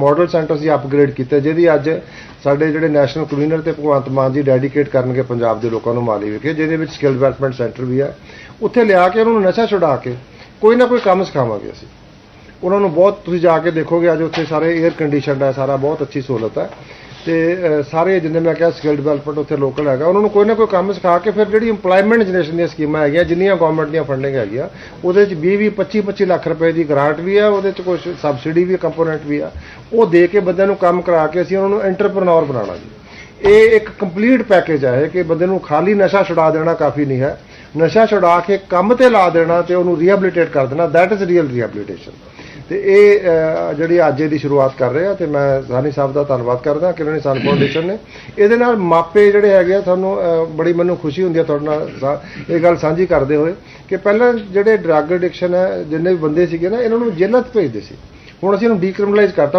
Model centre ਸੀ upgrade ਕੀਤੇ, ਜਿਹਦੀ ਅੱਜ ਸਾਡੇ ਜਿਹੜੇ ਨੈਸ਼ਨਲ ਕਨਵੀਨਰ ਤੇ ਭਗਵੰਤ ਮਾਨ ਜੀ ਡੈਡੀਕੇਟ ਕਰਨਗੇ ਪੰਜਾਬ ਦੇ ਲੋਕਾਂ ਨੂੰ ਮਾਲੀ ਵਿਖੇ, ਜਿਹਦੇ ਵਿੱਚ ਸਕਿੱਲ ਡਿਵੈਲਪਮੈਂਟ ਸੈਂਟਰ ਵੀ ਹੈ ਉੱਥੇ ਲਿਆ ਕੇ ਉਹਨਾਂ ਨੂੰ ਨਸ਼ਾ ਛੁਡਾ ਕੇ ਕੋਈ ਨਾ ਕੋਈ ਕੰਮ ਸਿਖਾਵਾਂਗੇ ਅਸੀਂ। ਉਹਨਾਂ ਨੂੰ ਬਹੁਤ ਤੁਸੀਂ ਜਾ ਕੇ ਦੇਖੋਗੇ, ਅੱਜ ਉੱਥੇ ਸਾਰੇ 에ਅਰ ਕੰਡੀਸ਼ਨਡ ਹੈ ਸਾਰਾ ਬਹੁਤ ਅੱਛੀ ਸਹੂਲਤ ਹੈ ਤੇ ਸਾਰੇ ਜਿੰਨੇ ਮੈਂ ਕਿਹਾ ਸਕਿੱਲ ਡਿਵੈਲਪਮੈਂਟ ਉੱਥੇ ਲੋਕਲ ਹੈਗਾ, ਉਹਨਾਂ ਨੂੰ ਕੋਈ ਨਾ ਕੋਈ ਕੰਮ ਸਿਖਾ ਕੇ ਫਿਰ ਜਿਹੜੀ ਏਮਪਲੋਇਮੈਂਟ ਜਨਰੇਸ਼ਨ ਦੀਆਂ ਸਕੀਮਾਂ ਹੈਗੀਆਂ, ਜਿੰਨੀਆਂ ਗਵਰਨਮੈਂਟ ਦੀਆਂ ਫੰਡਿੰਗ ਹੈਗੀਆਂ, ਉਹਦੇ ਵਿੱਚ 20 20 25 25 ਲੱਖ ਰੁਪਏ ਦੀ ਗ੍ਰਾਂਟ ਵੀ ਆ, ਉਹਦੇ ਵਿੱਚ ਕੁਝ ਸਬਸਿਡੀ ਵੀ ਕੰਪੋਨੈਂਟ ਵੀ ਆ, ਉਹ ਦੇ ਕੇ ਬੰਦਿਆਂ ਨੂੰ ਕੰਮ ਕਰਾ ਕੇ ਅਸੀਂ ਉਹਨਾਂ ਨੂੰ ਐਂਟਰਪ੍ਰੈਨਿਓਰ ਬਣਾਉਣਾ ਜੀ। ਇਹ ਇੱਕ ਕੰਪਲੀਟ ਪੈਕੇਜ ਹੈ ਕਿ ਬੰਦੇ ਨੂੰ ਖਾਲੀ ਨਸ਼ਾ ਛੁਡਾ ਦੇਣਾ ਕਾਫੀ ਨਹੀਂ ਹੈ। ਨਸ਼ਾ ਛੁਡਾ ਕੇ ਕੰਮ ਤੇ ਲਾ ਦੇਣਾ ਤੇ ਉਹਨੂੰ ਰੀਹੈਬਿਲਿਟੇਟ ਕਰ ਦੇਣਾ ਦੈਟ ਇਜ਼ ਰੀਅਲ ਰੀਹੈਬਿਲਿਟੇਸ਼ਨ ਤੇ ਇਹ ਜਿਹੜੀ ਅੱਜ ਦੀ ਸ਼ੁਰੂਆਤ ਕਰ ਰਹੇ ਆ, ਤੇ ਮੈਂ ਸਾਨੀ ਸਾਹਿਬ ਦਾ ਧੰਨਵਾਦ ਕਰਦਾ ਕਿ ਉਹਨਾਂ ਨੇ ਸਨ ਫਾਊਂਡੇਸ਼ਨ ਨੇ। ਇਹਦੇ ਨਾਲ ਮਾਪੇ ਜਿਹੜੇ ਹੈਗੇ ਆ, ਤੁਹਾਨੂੰ ਬੜੀ ਮੈਨੂੰ ਖੁਸ਼ੀ ਹੁੰਦੀ ਹੈ ਤੁਹਾਡੇ ਨਾਲ ਇਹ ਗੱਲ ਸਾਂਝੀ ਕਰਦੇ ਹੋਏ ਕਿ ਪਹਿਲਾਂ ਜਿਹੜੇ ਡਰੱਗ ਐਡਿਕਸ਼ਨ ਹੈ ਜਿੰਨੇ ਵੀ ਬੰਦੇ ਸੀਗੇ ਨਾ, ਇਹਨਾਂ ਨੂੰ ਜੇਲ੍ਹਾਂ 'ਚ ਭੇਜਦੇ ਸੀ। ਹੁਣ ਅਸੀਂ ਇਹਨੂੰ ਡੀਕ੍ਰਿਮੀਨਲਾਈਜ਼ ਕਰਤਾ, ਹੁਣ